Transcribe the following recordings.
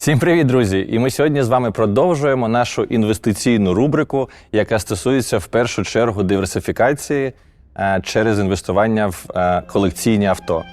Всім привіт, друзі! І ми сьогодні з вами продовжуємо нашу інвестиційну рубрику, яка стосується в першу чергу диверсифікації е, через інвестування в е, колекційні авто.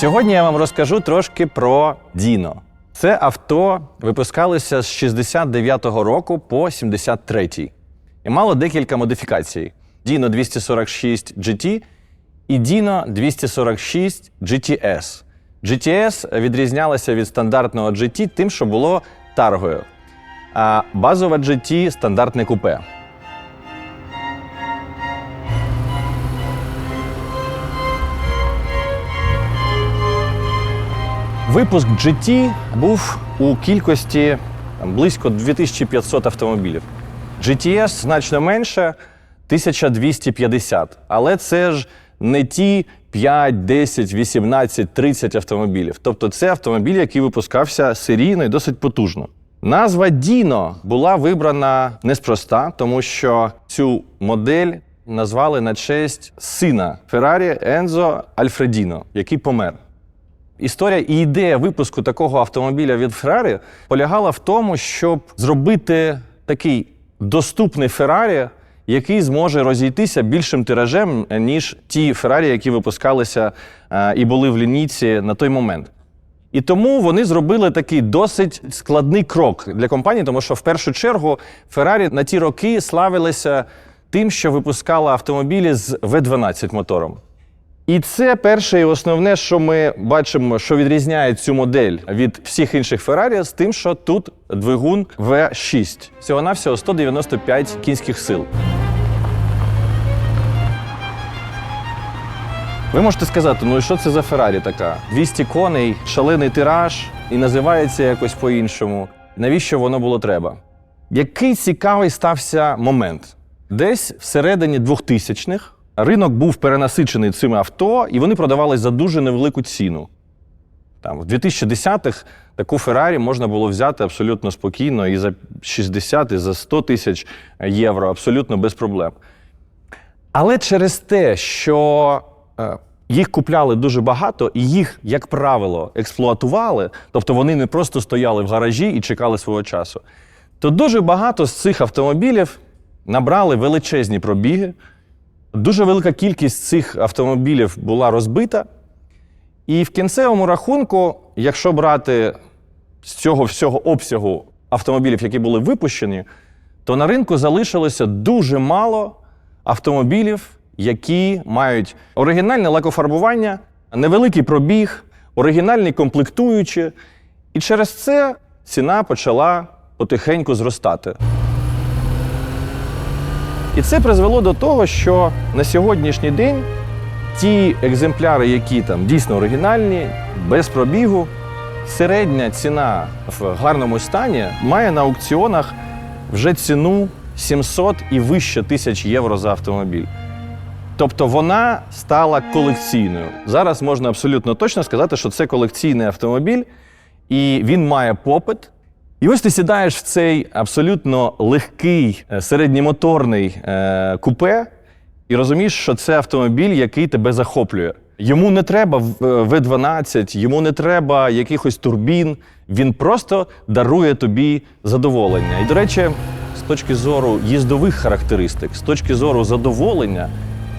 Сьогодні я вам розкажу трошки про Діно. Це авто випускалося з 69-го року по 73-й і мало декілька модифікацій: Dino 246 GT і Dino 246 GTS. GTS відрізнялася від стандартного GT тим, що було таргою, а базова GT стандартне купе. Випуск GT був у кількості близько 2500 автомобілів. GTS значно менше 1250. Але це ж не ті 5, 10, 18, 30 автомобілів. Тобто це автомобіль, який випускався серійно і досить потужно. Назва Dino була вибрана неспроста, тому що цю модель назвали на честь сина Феррарі Ензо Альфредіно, який помер. Історія і ідея випуску такого автомобіля від Феррарі полягала в тому, щоб зробити такий доступний Феррарі, який зможе розійтися більшим тиражем, ніж ті Феррарі, які випускалися е, і були в лінійці на той момент. І тому вони зробили такий досить складний крок для компанії, тому що в першу чергу Феррарі на ті роки славилися тим, що випускала автомобілі з V12 мотором. І це перше і основне, що ми бачимо, що відрізняє цю модель від всіх інших Феррарі, з тим, що тут двигун V6. Всього навсього 195 кінських сил. Ви можете сказати, ну і що це за Феррарі така? 200 коней, шалений тираж і називається якось по-іншому. Навіщо воно було треба? Який цікавий стався момент? Десь всередині 2000-х ринок був перенасичений цими авто, і вони продавались за дуже невелику ціну. Там, в 2010-х таку Феррарі можна було взяти абсолютно спокійно і за 60, і за 100 тисяч євро, абсолютно без проблем. Але через те, що е, їх купляли дуже багато, і їх, як правило, експлуатували, тобто вони не просто стояли в гаражі і чекали свого часу, то дуже багато з цих автомобілів набрали величезні пробіги. Дуже велика кількість цих автомобілів була розбита. І в кінцевому рахунку, якщо брати з цього всього обсягу автомобілів, які були випущені, то на ринку залишилося дуже мало автомобілів, які мають оригінальне лакофарбування, невеликий пробіг, оригінальні комплектуючі. І через це ціна почала потихеньку зростати. І це призвело до того, що на сьогоднішній день ті екземпляри, які там дійсно оригінальні, без пробігу, середня ціна в гарному стані має на аукціонах вже ціну 700 і вище тисяч євро за автомобіль. Тобто вона стала колекційною. Зараз можна абсолютно точно сказати, що це колекційний автомобіль, і він має попит. І ось ти сідаєш в цей абсолютно легкий е, середньомоторний е, купе і розумієш, що це автомобіль, який тебе захоплює. Йому не треба В12, йому не треба якихось турбін. Він просто дарує тобі задоволення. І, до речі, з точки зору їздових характеристик, з точки зору задоволення,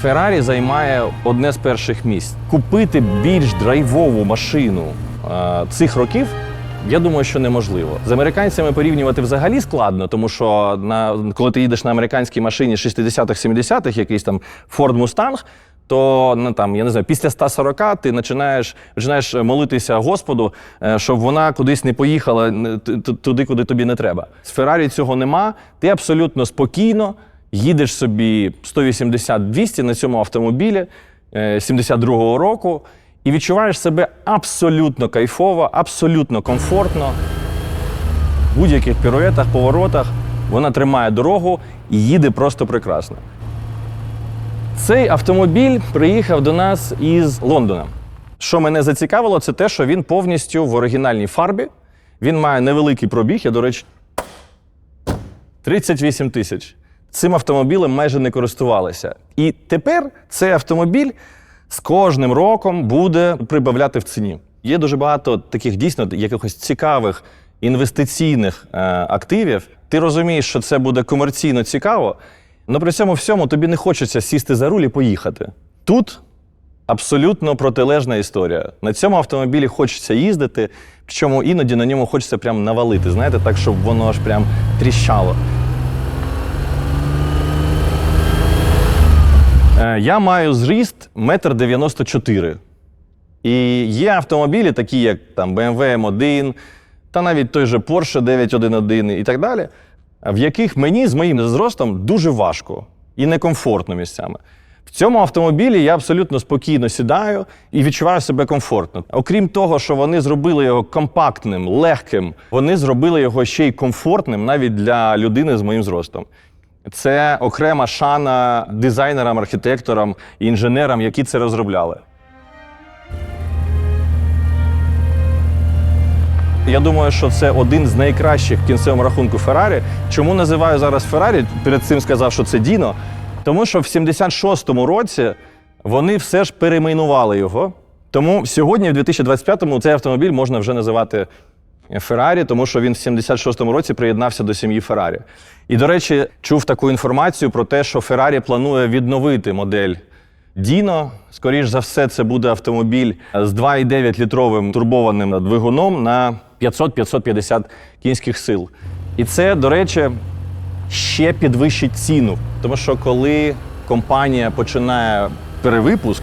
Феррарі займає одне з перших місць. Купити більш драйвову машину е, цих років. Я думаю, що неможливо. З американцями порівнювати взагалі складно, тому що на, коли ти їдеш на американській машині 60-х, 70-х, якийсь там Ford Mustang, то ну, там, я не знаю, після 140 ти починаєш, починаєш молитися Господу, е, щоб вона кудись не поїхала туди, куди тобі не треба. З Феррарі цього нема. Ти абсолютно спокійно їдеш собі 180-200 на цьому автомобілі е, 72-го року і відчуваєш себе абсолютно кайфово, абсолютно комфортно. В будь-яких піруетах, поворотах вона тримає дорогу і їде просто прекрасно. Цей автомобіль приїхав до нас із Лондона. Що мене зацікавило, це те, що він повністю в оригінальній фарбі. Він має невеликий пробіг. Я, до речі, 38 тисяч. Цим автомобілем майже не користувалися. І тепер цей автомобіль з кожним роком буде прибавляти в ціні. Є дуже багато таких дійсно якихось цікавих інвестиційних е, активів. Ти розумієш, що це буде комерційно цікаво, але при цьому всьому тобі не хочеться сісти за руль і поїхати. Тут абсолютно протилежна історія. На цьому автомобілі хочеться їздити, причому іноді на ньому хочеться прям навалити, знаєте, так, щоб воно аж прям тріщало. Я маю зріст 1,94 м. І є автомобілі, такі як там BMW M1, та навіть той же Porsche 911 і так далі, в яких мені з моїм зростом дуже важко і некомфортно місцями. В цьому автомобілі я абсолютно спокійно сідаю і відчуваю себе комфортно. Окрім того, що вони зробили його компактним, легким, вони зробили його ще й комфортним навіть для людини з моїм зростом. Це окрема шана дизайнерам, архітекторам і інженерам, які це розробляли. Я думаю, що це один з найкращих в кінцевому рахунку Феррарі. Чому називаю зараз Феррарі? Перед цим сказав, що це Діно. Тому що в 76-му році вони все ж перейменували його. Тому сьогодні, в 2025-му, цей автомобіль можна вже називати Феррарі, тому що він в 76-му році приєднався до сім'ї Феррарі. І, до речі, чув таку інформацію про те, що Феррарі планує відновити модель Діно. Скоріш за все, це буде автомобіль з 2,9 літровим турбованим двигуном на 500-550 кінських сил. І це, до речі, ще підвищить ціну. Тому що коли компанія починає перевипуск,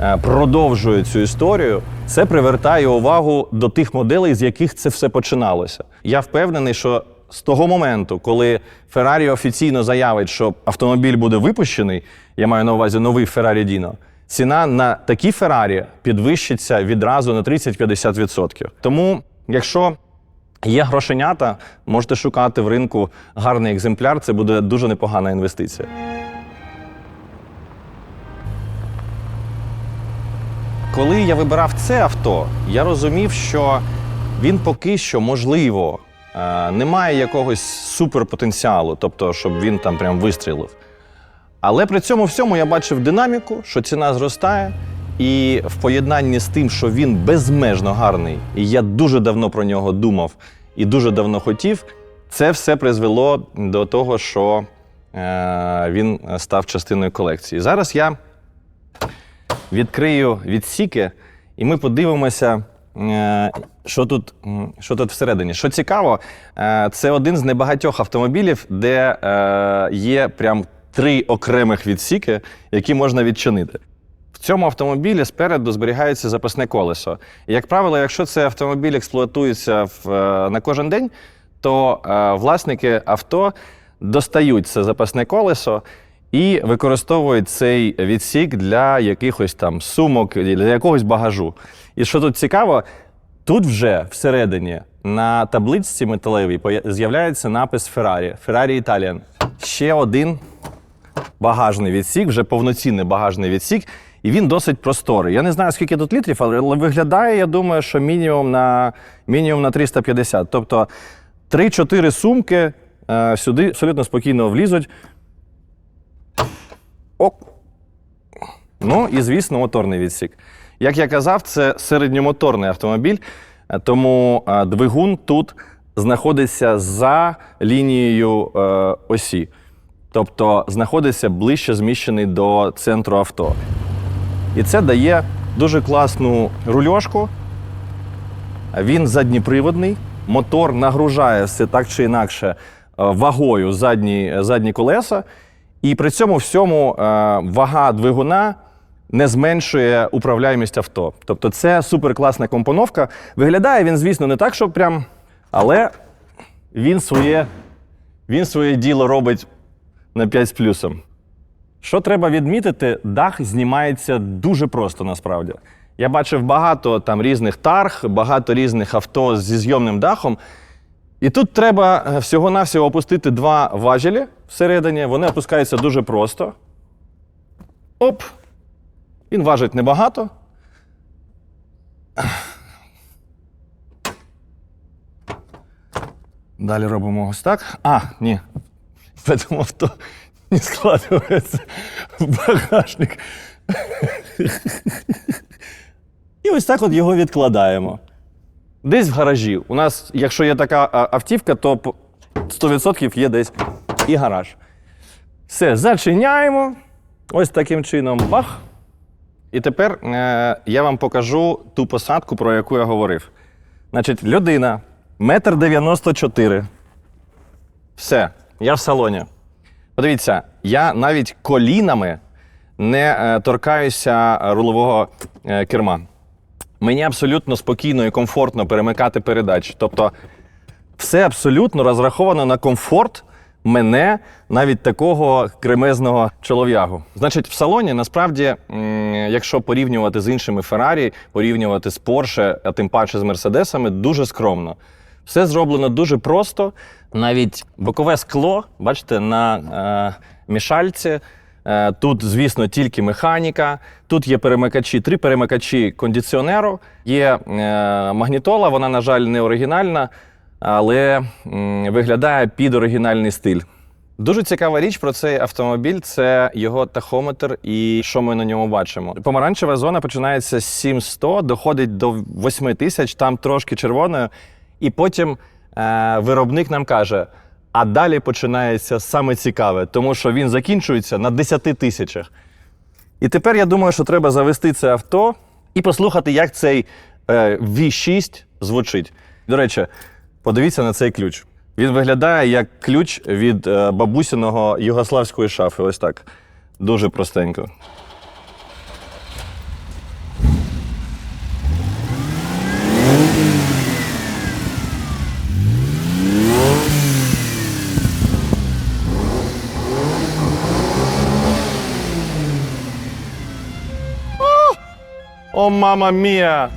е, продовжує цю історію, це привертає увагу до тих моделей, з яких це все починалося. Я впевнений, що з того моменту, коли Ferrari офіційно заявить, що автомобіль буде випущений, я маю на увазі новий Ferrari Dino, ціна на такі Ferrari підвищиться відразу на 30-50%. Тому, якщо Є грошенята, можете шукати в ринку гарний екземпляр, це буде дуже непогана інвестиція. Коли я вибирав це авто, я розумів, що він поки що, можливо, е, не має якогось суперпотенціалу, тобто, щоб він там прям вистрілив. Але при цьому всьому я бачив динаміку, що ціна зростає, і в поєднанні з тим, що він безмежно гарний, і я дуже давно про нього думав і дуже давно хотів, це все призвело до того, що е, він став частиною колекції. Зараз я відкрию відсіки, і ми подивимося, е, що тут, що тут всередині. Що цікаво, е, це один з небагатьох автомобілів, де е, є прям три окремих відсіки, які можна відчинити. В цьому автомобілі спереду зберігається запасне колесо. Як правило, якщо цей автомобіль експлуатується на кожен день, то власники авто достають це запасне колесо і використовують цей відсік для якихось там сумок, для якогось багажу. І що тут цікаво, тут вже всередині на табличці металевій з'являється напис Ferrari, Ferrari Italian. Ще один багажний відсік, вже повноцінний багажний відсік, і він досить просторий. Я не знаю, скільки тут літрів, але виглядає, я думаю, що мінімум на, мінімум на 350. Тобто 3-4 сумки е, сюди абсолютно спокійно влізуть. Оп. Ну і, звісно, моторний відсік. Як я казав, це середньомоторний автомобіль, е, тому е, двигун тут знаходиться за лінією е, осі. Тобто знаходиться ближче зміщений до центру авто. І це дає дуже класну рульошку. Він задніприводний, мотор нагружає все так чи інакше вагою задні, задні колеса. І при цьому всьому е, вага двигуна не зменшує управляємість авто. Тобто це суперкласна компоновка. Виглядає він, звісно, не так, що прям, але він своє, він своє діло робить на 5 з плюсом. Що треба відмітити, дах знімається дуже просто насправді. Я бачив багато там різних тарг, багато різних авто зі зйомним дахом. І тут треба е, всього-навсього опустити два важелі всередині. Вони опускаються дуже просто. Оп! Він важить небагато. Далі робимо ось так. А, ні. поэтому авто не складывается в багажник. І ось так от його відкладаємо. Десь в гаражі. У нас, якщо є така автівка, то по- 100% є десь і гараж. Все, зачиняємо. Ось таким чином. Бах. І тепер е, я вам покажу ту посадку, про яку я говорив. Значить, людина, метр 94. Все, я в салоні. Подивіться, я навіть колінами не е, торкаюся рулового е, керма. Мені абсолютно спокійно і комфортно перемикати передачі. Тобто, все абсолютно розраховано на комфорт мене, навіть такого кремезного чолов'ягу. Значить, в салоні насправді, якщо порівнювати з іншими Феррарі, порівнювати з Porsche, а тим паче з Мерседесами, дуже скромно. Все зроблено дуже просто. Навіть бокове скло, бачите, на е, мішальці. Е, Тут, звісно, тільки механіка. Тут є перемикачі, три перемикачі кондиціонеру. Є е, магнітола, вона, на жаль, не оригінальна, але виглядає під оригінальний стиль. Дуже цікава річ про цей автомобіль це його тахометр і що ми на ньому бачимо. Помаранчева зона починається з 7100, доходить до 8000, там трошки червоною. І потім е, виробник нам каже: а далі починається саме цікаве, тому що він закінчується на 10 тисячах. І тепер я думаю, що треба завести це авто і послухати, як цей е, V6 звучить. До речі, подивіться на цей ключ. Він виглядає як ключ від е, бабусіного югославської шафи. Ось так. Дуже простенько. О, мама мія!